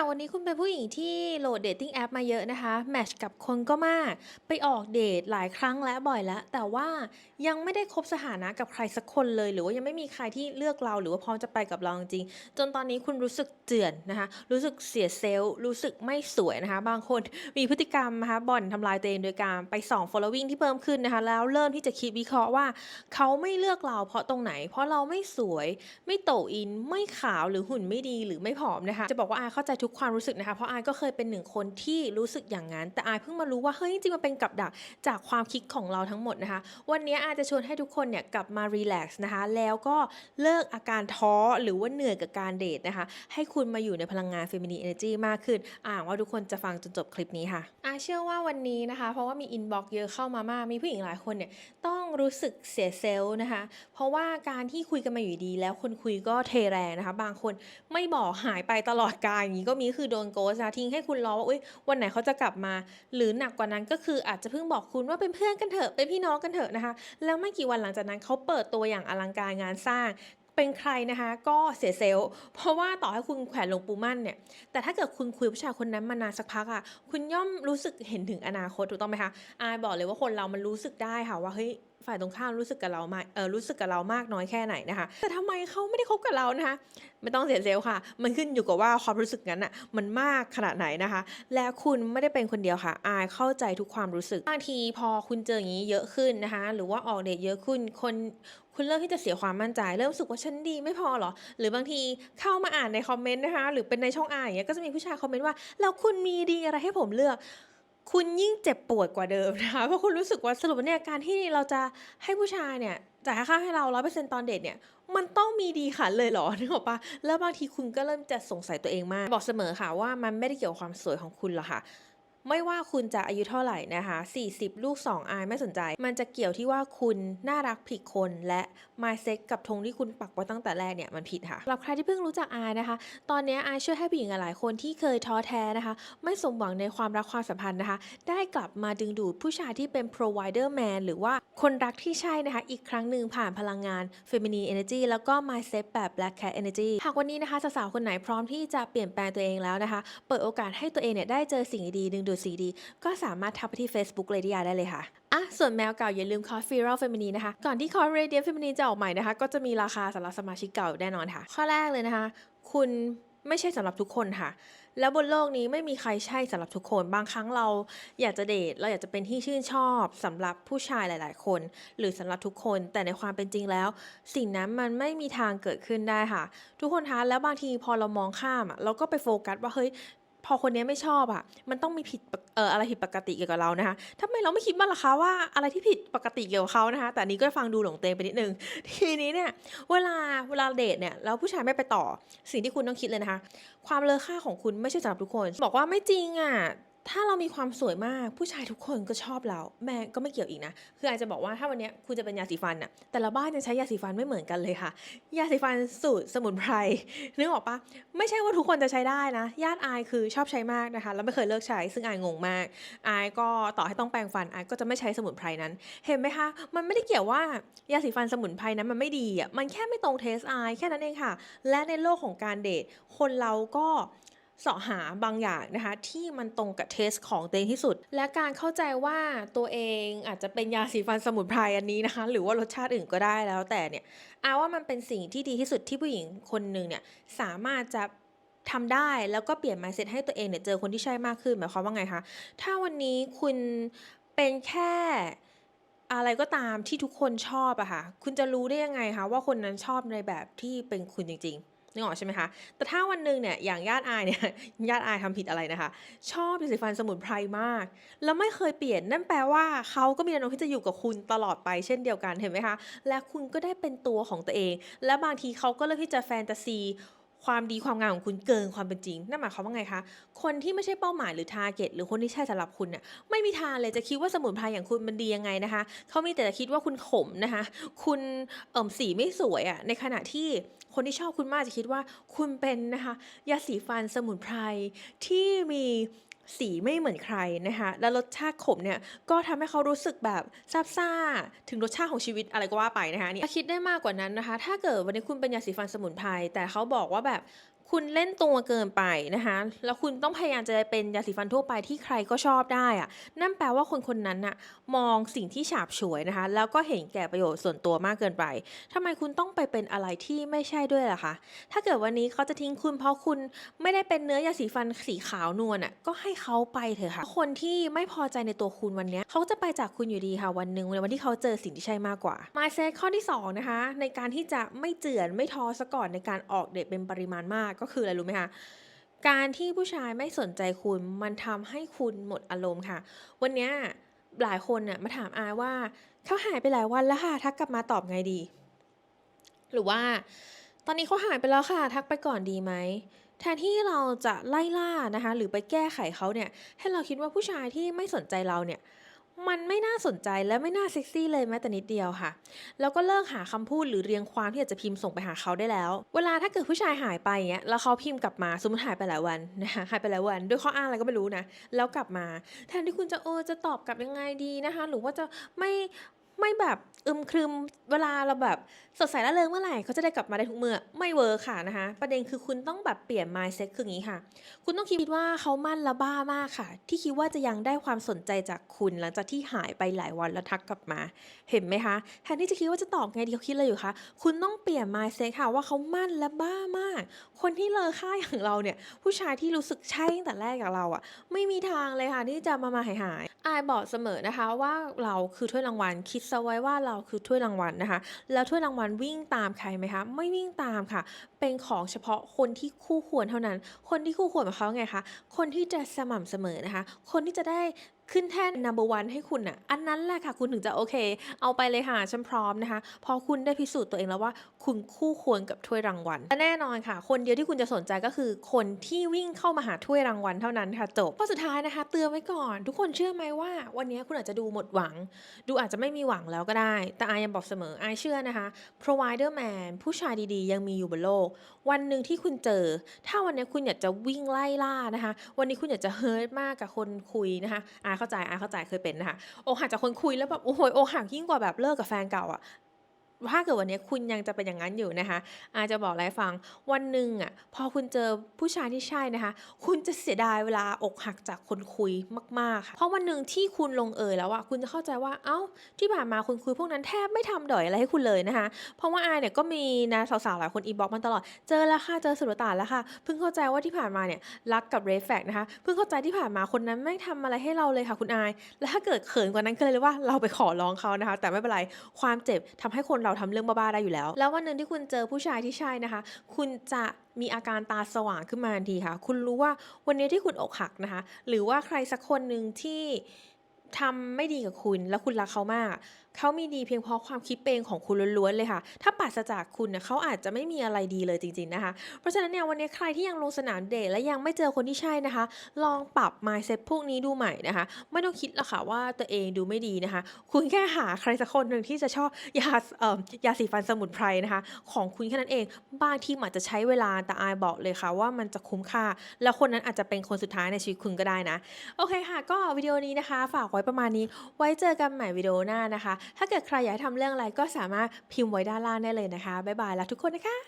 ่ะวันนี้คุณเป็นผู้หญิงที่โหลดเดทติ้งแอปมาเยอะนะคะ แมชกับคนก็มาก ไปออกเดทหลายครั้งและบ่อยแล้ว แต่ว่ายังไม่ได้คบสถานะกับใครสักคนเลย หรือว่ายังไม่มีใครที่เลือกเราหรือว่าพร้อมจะไปกับเราจริง จนตอนนี้คุณรู้สึกเจือนนะคะ รู้สึกเสียเซลล์ รู้สึกไม่สวยนะคะ บางคนมีพฤติกรรมนะคะบ่อนทำลายตัวเองโดยการไปส่อง following ที่เพิ่มขึ้นนะคะ แล้วเริ่มที่จะคิดวิเคราะห์ว่า เขาไม่เลือกเราเพราะตรงไหน เพราะเราไม่สวย ไม่โตอิน ไม่ขาวหรือหุ่นไม่ดีหรือไม่ผอมนะคะ จะบอกว่าอาเข้าใจทุกความรู้สึกนะคะ เพราะอายก็เคยเป็นหนึ่งคนที่รู้สึกอย่างนั้น แต่อายเพิ่งมารู้ว่าเฮ้ยจริงๆมันเป็นกับดักจากความคิดของเราทั้งหมดนะคะ วันนี้อาจจะชวนให้ทุกคนเนี่ยกลับมารีแลกซ์นะคะ แล้วก็เลิกอาการท้อหรือว่าเหนื่อยกับการเดทนะคะ ให้คุณมาอยู่ในพลังงาน Feminine Energy มากขึ้นอ่าว่าทุกคนจะฟังจนจบคลิปนี้ค่ะอาเชื่อว่าวันนี้นะคะ เพราะว่ามีอินบ็อกเยอะเข้ามามากมีผู้หญิงหลายคนเนี่ยต้องรู้สึกเสียเซลล์นะคะ เพราะว่าการที่คุยกันมาอยู่ดีแล้วคนคุยก็เทแรงนะคะ บางคนไม่บอกหายไปตลอดกาลอย่างนี้ก็มีคือโดนโกสนะทิ้งให้คุณรอว่าอุ้ยวันไหนเขาจะกลับมา หรือหนักกว่านั้นก็คืออาจจะเพิ่งบอกคุณว่าเป็นเพื่อนกันเถอะเป็นพี่น้องกันเถอะนะคะ แล้วไม่กี่วันหลังจากนั้นเขาเปิดตัวอย่างอลังการงานสร้างเป็นใครนะคะก็เสียเซลล์เพราะว่าต่อให้คุณแขวนลงปูมั่นเนี่ย แต่ถ้าเกิดคุณคุยผู้ชายคนนั้นมานานสักพักอะ่ะ คุณย่อมรู้สึกเห็นถึงอนาคตถูกต้องไหมคะอายบอกเลยว่าคนเรามันรู้สึกได้ค่ะว่าเฮ้ย ฝ่ายตรงข้ามรู้สึกกับเรามากเออรู้สึกกับเรามากน้อยแค่ไหนนะคะ แต่ทำไมเขาไม่ได้คบกับเรานะคะ ไม่ต้องเสียเซลล์ค่ะ มันขึ้นอยู่กับว่าความรู้สึกนั้นอะมันมากขนาดไหนนะคะ และคุณไม่ได้เป็นคนเดียวค่ะ อายเข้าใจทุกความรู้สึกบางทีพอคุณเจออย่างนี้เยอะขึ้นนะคะ หรือว่าออกเดทเยอะขึ้นคนคุณเริ่มที่จะเสียความมั่นใจ เริ่มรู้สึกว่าฉันดีไม่พอหรอ หรือบางทีเข้ามาอ่านในคอมเมนต์นะคะ หรือเป็นในช่องอ่านอย่างเงี้ยก็จะมีผู้ชายคอมเมนต์ว่าแล้วคุณมีดีอะไรให้ผมเลือก คุณยิ่งเจ็บปวดกว่าเดิมนะคะเพราะคุณรู้สึกว่าสรุปวเนี่ยการที่เราจะให้ผู้ชายเนี่ยจ่ายค่าให้เราร้อยเปอร์เซ็นต์ตอนเดทเนี่ยมันต้องมีดีขันเลยเหรอนึกออกปะแล้วบางทีคุณก็เริ่มจะสงสัยตัวเองมาก บอกเสมอค่ะว่ามันไม่ได้เกี่ยวกับความสวยของคุณหรอกค่ะ ไม่ว่าคุณจะอายุเท่าไหร่นะคะ 40 ลูก 2 อายไม่สนใจ มันจะเกี่ยวที่ว่าคุณน่ารักผิดคนและ mindset กับธงที่คุณปักไว้ตั้งแต่แรกเนี่ยมันผิดค่ะสำหรับใครที่เพิ่งรู้จักอายนะคะ ตอนนี้อายช่วยให้ผู้หญิงหลายคนที่เคยท้อแท้นะคะ ไม่สมหวังในความรักความสัมพันธ์นะคะ ได้กลับมาดึงดูดผู้ชายที่เป็น provider man หรือว่าคนรักที่ใช่นะคะ อีกครั้งหนึ่งผ่านพลังงาน feminine energy แล้วก็ mindset แบบ black cat energy หากวันนี้นะคะสาวๆคนไหนพร้อมที่จะเปลี่ยนแปลงตัวเองแล้วนะคะ เปิดโอกาสให้ตัวเองเนี่ยได้เจอสิ่งดีดึงดูดสิ่งดี ก็สามารถทักไปที่ Facebook เลดี้ยาได้เลยค่ะอะส่วนแมวเก่าอย่าลืมคอร์สฟีรัลเฟมินีนะคะ ก่อนที่คอร์สเรเดียเฟมินีจะออกใหม่นะคะ ก็จะมีราคาสำหรับสมาชิกเก่าแน่นอนค่ะ ข้อแรกเลยนะคะ คุณไม่ใช่สำหรับทุกคนค่ะ แล้วบนโลกนี้ไม่มีใครใช่สำหรับทุกคน บางครั้งเราอยากจะเดท เราอยากจะเป็นที่ชื่นชอบสำหรับผู้ชายหลาย ๆ คน หรือสำหรับทุกคน แต่ในความเป็นจริงแล้ว สิ่งนั้นมันไม่มีทางเกิดขึ้นได้ค่ะ ทุกคนคะ แล้วบางทีพอเรามองข้ามอะเราก็ไปโฟกัสว่าเฮ้ย พอคนนี้ไม่ชอบอะมันต้องมีผิดเอ่ออะไรผิดปกติเกี่ยวกับเรานะคะทำไมเราไม่คิดบ้างล่ะคะว่าอะไรที่ผิดปกติเกี่ยวกับเขานะคะ แต่นนี้ก็ฟังดูหลงเตงไปนิดนึง ทีนี้เนี่ยเวลาเวลาเดทเนี่ยแล้วผู้ชายไม่ไปต่อ สิ่งที่คุณต้องคิดเลยนะคะ ความเลอค่าของคุณไม่ใช่สำหรับทุกคน บอกว่าไม่จริงอะ ถ้าเรามีความสวยมากผู้ชายทุกคนก็ชอบเราแม่ก็ไม่เกี่ยวอีกนะ คืออาจจะบอกว่าถ้าวันนี้คุณจะเป็นยาสีฟันน่ะแต่ละบ้านจะใช้ยาสีฟันไม่เหมือนกันเลยค่ะ ยาสีฟันสูตรสมุนไพรนึกออกปะไม่ใช่ว่าทุกคนจะใช้ได้นะญาติอายคือชอบใช้มากนะคะแล้วไม่เคยเลิกใช้ ซึ่งอายงงมากอายก็ต่อให้ต้องแปรงฟันอายก็จะไม่ใช้สมุนไพรนั้น เห็นไหมคะ มันไม่ได้เกี่ยวว่ายาสีฟันสมุนไพรนั้นมันไม่ดีอะมันแค่ไม่ตรงเทสอายแค่นั้นเองค่ะ และในโลกของการเดทคนเราก็ เสาะหาบางอย่างนะคะที่มันตรงกับเทสของตัวเองที่สุด และการเข้าใจว่าตัวเองอาจจะเป็นยาสีฟันสมุนไพรอันนี้นะคะ หรือว่ารสชาติอื่นก็ได้แล้วแต่เนี่ยเอาว่ามันเป็นสิ่งที่ดีที่สุดที่ผู้หญิงคนหนึ่งเนี่ยสามารถจะทำได้แล้วก็เปลี่ยน mindset ให้ตัวเองเนี่ยเจอคนที่ใช่มากขึ้นหมายความว่าไงคะ ถ้าวันนี้คุณเป็นแค่อะไรก็ตามที่ทุกคนชอบอะค่ะ คุณจะรู้ได้ยังไงคะว่าคนนั้นชอบในแบบที่เป็นคุณจริง ๆ นึกออกใช่ไหมคะ แต่ถ้าวันหนึ่งเนี่ยอย่างญาติอายเนี่ยญาติอายทำผิดอะไรนะคะ ชอบยาสีฟันสมุนไพรมาก แล้วไม่เคยเปลี่ยนนั่นแปลว่าเขาก็มีแนวโน้มที่จะอยู่กับคุณตลอดไปเช่นเดียวกันเห็นไหมคะ และคุณก็ได้เป็นตัวของตัวเอง และบางทีเขาก็เลือกที่จะแฟนตาซี ความดีความงามของคุณเกินความเป็นจริง นั่นหมายความว่าไงคะ คนที่ไม่ใช่เป้าหมายหรือทาร์เก็ตหรือคนที่ใช่สำหรับคุณเนี่ยไม่มีทางเลยจะคิดว่าสมุนไพรอย่างคุณมันดียังไงนะคะ เขามีแต่จะคิดว่าคุณขมนะคะ คุณเอ่มสีไม่สวยอะ่ะ ในขณะที่คนที่ชอบคุณมากจะคิดว่าคุณเป็นนะคะยาสีฟันสมุนไพรที่มี สีไม่เหมือนใครนะคะ และรสชาติขมเนี่ยก็ทำให้เขารู้สึกแบบซาบซ่า ถึงรสชาติของชีวิตอะไรก็ว่าไปนะคะนี่คิดได้มากกว่านั้นนะคะ ถ้าเกิดวันนี้คุณเป็นยาสีฟันสมุนไพรแต่เขาบอกว่าแบบ คุณเล่นตัวเกินไปนะคะ แล้วคุณต้องพยายามจะเป็นยาสีฟันทั่วไปที่ใครก็ชอบได้อะนั่นแปลว่าคนคนนั้นน่ะมองสิ่งที่ฉาบฉวยนะคะ แล้วก็เห็นแก่ประโยชน์ส่วนตัวมากเกินไปทำไมคุณต้องไปเป็นอะไรที่ไม่ใช่ด้วยล่ะคะ ถ้าเกิดวันนี้เขาจะทิ้งคุณเพราะคุณไม่ได้เป็นเนื้อยาสีฟันสีขาวนวลอะ ก็ให้เขาไปเถอะค่ะ คนที่ไม่พอใจในตัวคุณวันนี้เขาจะไปจากคุณอยู่ดีค่ะวันหนึ่งในวันที่เขาเจอสิ่งที่ใช่มากกว่า mindset ข้อที่สองนะคะในการที่จะไม่เจือนไม่ท้อซะก่อนในการออกเดทเป็นปริมาณมากก็คืออะไรรู้ไหมคะการที่ผู้ชายไม่สนใจคุณมันทำให้คุณหมดอารมณ์ค่ะ วันนี้หลายคนเนี่ยมาถามอายว่าเขาหายไปหลายวันแล้วค่ะทักกลับมาตอบไงดี หรือว่า ตอนนี้เขาหายไปแล้วค่ะ ทักไปก่อนดีไหมแทนที่เราจะไล่ล่านะคะ หรือไปแก้ไขเขาเนี่ย ให้เราคิดว่าผู้ชายที่ไม่สนใจเราเนี่ย มันไม่น่าสนใจและไม่น่าเซ็กซี่เลยแม้แต่นิดเดียวค่ะ แล้วก็เลิกหาคำพูดหรือเรียงความที่อยากจะพิมพ์ส่งไปหาเขาได้แล้ว เวลาถ้าเกิดผู้ชายหายไปเงี้ยแล้วเขาพิมพ์กลับมาสมมติหายไปหลายวันนะคะหายไปหลายวัน ด้วยข้ออ้างอะไรก็ไม่รู้นะแล้วกลับมา แทนที่คุณจะเออจะตอบกลับยังไงดีนะคะ หรือว่าจะไม่ ไม่แบบอึมครึมเวลาเราแบบสดใสละเริงเมื่อไหร่เขาจะได้กลับมาได้ทุกเมื่อไม่เวิร์ค่ะนะคะ ประเด็นคือคุณต้องแบบเปลี่ยน mindset คืออย่างนี้ค่ะ คุณต้องคิดว่าเขามั่นและบ้ามากค่ะ ที่คิดว่าจะยังได้ความสนใจจากคุณหลังจากที่หายไปหลายวันแล้วทักกลับมา เห็นไหมคะแทนที่จะคิดว่าจะตอบไงดีเขาคิดอะไรอยู่คะคุณต้องเปลี่ยน mindset ค่ะว่าเขามั่นและบ้ามาก คนที่เลอค่าอย่างเราเนี่ย ผู้ชายที่รู้สึกใช่ตั้งแต่แรกกับเราอะไม่มีทางเลยค่ะที่จะมามาหายหายอายบอกเสมอนะคะว่าเราคือถ้วยรางวัลคิดซะไว้ว่าเราคือถ้วยรางวัลนะคะ แล้วถ้วยรางวัลวิ่งตามใครไหมคะ ไม่วิ่งตามค่ะ เป็นของเฉพาะคนที่คู่ควรเท่านั้น คนที่คู่ควรกับเขาไงคะ คนที่จะสม่ำเสมอนะคะ คนที่จะได้ ขึ้นแท่น number one ให้คุณอะอันนั้นแหละค่ะ คุณถึงจะโอเค เอาไปเลยค่ะฉันพร้อมนะคะ พอคุณได้พิสูจน์ตัวเองแล้วว่า คุณคู่ควรกับถ้วยรางวัลและแน่นอนค่ะ คนเดียวที่คุณจะสนใจก็คือ คนที่วิ่งเข้ามาหาถ้วยรางวัลเท่านั้นค่ะจบข้อสุดท้ายนะคะ เตือนไว้ก่อน ทุกคนเชื่อไหมว่า วันนี้คุณอาจจะดูหมดหวัง ดูอาจจะไม่มีหวังแล้วก็ได้ แต่อายยังบอกเสมออายเชื่อนะคะ provider man ผู้ชายดีๆ ยังมีอยู่บนโลก วันหนึ่งที่คุณเจอ ถ้าวันนี้คุณอยากจะวิ่งไล่ล่านะคะ วันนี้คุณอยากจะเฮิร์ตมากกับคนคุยนะคะอาเข้าใจอาเข้าใจเคยเป็นนะคะอกหักจากคนคุยแล้วแบบโอ้โหอกหักยิ่งกว่าแบบเลิกกับแฟนเก่าอะ ถ้าเกิดวันนี้คุณยังจะเป็นอย่างนั้นอยู่นะคะ อาจจะบอกอะไรฟังวันหนึ่งอะพอคุณเจอผู้ชายที่ใช่นะคะ คุณจะเสียดายเวลาอกหักจากคนคุยมากๆค่ะเพราะวันหนึ่งที่คุณลงเอยแล้วอะคุณจะเข้าใจว่าเอ้าที่ผ่านมาคุณคุยพวกนั้นแทบไม่ทำดอยอะไรให้คุณเลยนะคะ เพราะว่าอายเนี่ยก็มีนะสาวๆหลายคนอีบ็อกมันตลอดเจอแล้วค่ะเจอสุดตานแล้วค่ะเพิ่งเข้าใจว่าที่ผ่านมาเนี่ยรักกับเรฟแฟกนะคะเพิ่งเข้าใจที่ผ่านมาคนนั้นไม่ทำอะไรให้เราเลยค่ะคุณอาย แล้วถ้าเกิดเขินกว่านั้นก็เลยเลยว่าเราไปขอร้องเขานะคะ แต่ไม่เป็นไรความเจ็บทำให้คนเราราทำเรื่องบ้าๆได้อยู่แล้ว แล้ววันหนึ่งที่คุณเจอผู้ชายที่ใช่นะคะ คุณจะมีอาการตาสว่างขึ้นมาทันทีค่ะ คุณรู้ว่าวันนี้ที่คุณอกหักนะคะ หรือว่าใครสักคนหนึ่งที่ทำไม่ดีกับคุณแล้วคุณรักเขามากเขามีดีเพียงเพราะความคิดเองของคุณล้วนๆเลยค่ะ ถ้าปราศจากคุณเนี่ยเขาอาจจะไม่มีอะไรดีเลยจริงๆนะคะ เพราะฉะนั้นเนี่ยวันนี้ใครที่ยังลงสนามเดทและยังไม่เจอคนที่ใช่นะคะ ลองปรับ mindset พวกนี้ดูใหม่นะคะ ไม่ต้องคิดหรอกค่ะว่าตัวเองดูไม่ดีนะคะ คุณแค่หาใครสักคนหนึ่งที่จะชอบยาเอ่อยาสีฟันสมุนไพรนะคะ ของคุณแค่นั้นเอง บางทีมันอาจจะใช้เวลาแต่อายบอกเลยค่ะ ว่ามันจะคุ้มค่า แล้วคนนั้นอาจจะเป็นคนสุดท้ายในชีวิตคุณก็ได้นะ โอเคค่ะ ก็วิดีโอนี้นะคะ ฝากไว้ประมาณนี้ ไว้เจอกันใหม่วิดีโอหน้านะคะถ้าเกิดใครอยากทำเรื่องอะไรก็สามารถพิมพ์ไว้ด้านล่างได้เลยนะคะ บ๊ายบายแล้วทุกคนนะคะ